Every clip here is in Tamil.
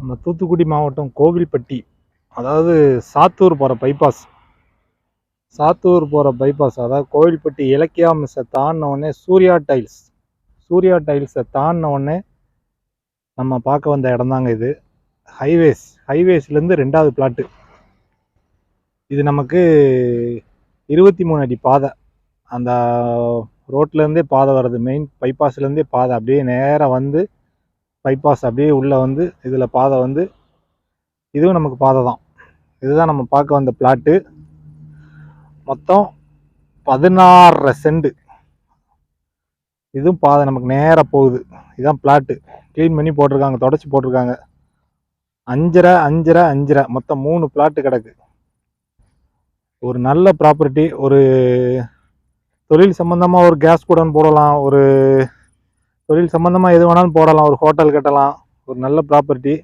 நம்ம தூத்துக்குடி மாவட்டம் கோவில்பட்டி அதாவது சாத்தூர் போகிற பைபாஸ் சாத்தூர் போகிற பைபாஸ் அதாவது கோவில்பட்டி இலக்கியா மிஸ்ஸை தாண்டினவுடனே சூர்யா டைல்ஸ் சூர்யா டைல்ஸை தாண்டின உடனே நம்ம பார்க்க வந்த இடம்தாங்க இது. ஹைவேஸ் ஹைவேஸ்லேருந்து ரெண்டாவது பிளாட்டு இது நமக்கு இருபத்தி மூணு அடி பாதை. அந்த ரோட்லேருந்தே பாதை வருது. மெயின் பைபாஸ்லேருந்தே பாதை. அப்படியே நேராக வந்து பைபாஸ் அப்படியே உள்ளே வந்து இதில் பாதை வந்து இதுவும் நமக்கு பாதை தான். இதுதான் நம்ம பார்க்க வந்த பிளாட்டு மொத்தம் பதினாறரை செண்டு இதுவும் பாதை நமக்கு நேராக போகுது. இதுதான் பிளாட்டு க்ளீன் பண்ணி போட்டிருக்காங்க தொடச்சி போட்டிருக்காங்க. அஞ்சரை அஞ்சரை அஞ்சரை. மொத்தம் மூணு பிளாட்டு கிடக்கு. ஒரு நல்ல ப்ராப்பர்ட்டி ஒரு தொழில் சம்மந்தமாக ஒரு கேஸ் கூடன் போடலாம். ஒரு தொழில் சம்மந்தமாக எது வேணாலும் போடலாம். ஒரு ஹோட்டல் கட்டலாம். ஒரு நல்ல ப்ராப்பர்ட்டி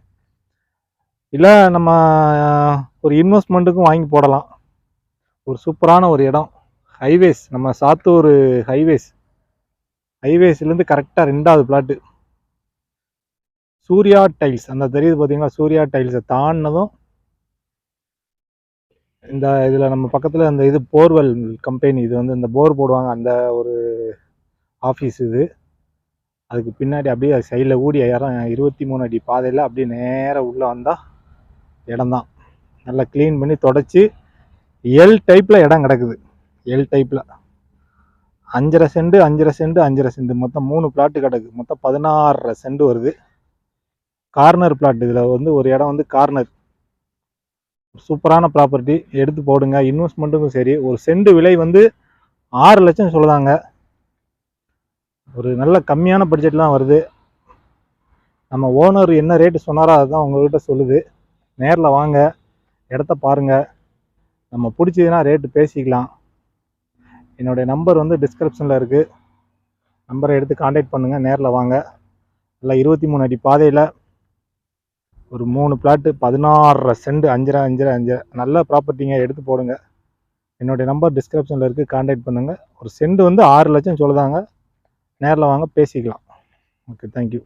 இல்லை நம்ம ஒரு இன்வெஸ்ட்மெண்ட்டுக்கும் வாங்கி போடலாம். ஒரு சூப்பரான ஒரு இடம். ஹைவேஸ் நம்ம சாத்தூர் ஹைவேஸ் ஹைவேஸ்லேருந்து கரெக்டாக ரெண்டாவது பிளாட்டு சூர்யா டைல்ஸ் அந்த தெரியுது பார்த்தீங்களா சூர்யா டைல்ஸை தாண்டினதும் இந்த இதில் நம்ம பக்கத்தில் அந்த இது போர்வெல் கம்பெனி இது வந்து இந்த போர் போடுவாங்க. அந்த ஒரு ஆஃபீஸ் இது. அதுக்கு பின்னாடி அப்படியே சைடில் ஊடி இடம் இருபத்தி மூணு அடி பாதையில் அப்படியே நேராக உள்ளே வந்தால் இடம்தான் நல்லா க்ளீன் பண்ணி தொடச்சி எல் டைப்பில் இடம் கிடக்குது. எல் டைப்பில் அஞ்சரை செண்டு அஞ்சரை செண்டு அஞ்சரை செண்டு மொத்தம் மூணு பிளாட்டு கிடக்கு. மொத்தம் பதினாறரை செண்டு வருது. கார்னர் பிளாட் இதில் வந்து ஒரு இடம் வந்து கார்னர் சூப்பரான ப்ராப்பர்ட்டி எடுத்து போடுங்க. இன்வெஸ்ட்மெண்ட்டுக்கும் சரி. ஒரு செண்டு விலை வந்து ஆறு லட்சம் சொல்லுதாங்க. ஒரு நல்ல கம்மியான பட்ஜெட்லாம் வருது. நம்ம ஓனர் என்ன ரேட்டு சொன்னாரோ அதுதான் உங்கள்கிட்ட சொல்லுது. நேரில் வாங்க இடத்த பாருங்கள் நம்ம பிடிச்சதுன்னா ரேட்டு பேசிக்கலாம். என்னுடைய நம்பர் வந்து டிஸ்கிரிப்ஷனில் இருக்குது நம்பரை எடுத்து காண்டாக்ட் பண்ணுங்கள் நேரில் வாங்க. நல்லா இருபத்தி மூணு அடி பாதையில் ஒரு மூணு பிளாட்டு பதினாறரை செண்டு அஞ்சரை அஞ்சரை அஞ்சரை. நல்ல ப்ராப்பர்ட்டிங்க எடுத்து போடுங்க. என்னுடைய நம்பர் டிஸ்கிரிப்ஷனில் இருக்குது காண்டாக்ட் பண்ணுங்கள் ஒரு செண்டு வந்து ஆறு லட்சம் சொல்லுதாங்க. நேரில் வாங்க பேசிக்கலாம். Okay thank you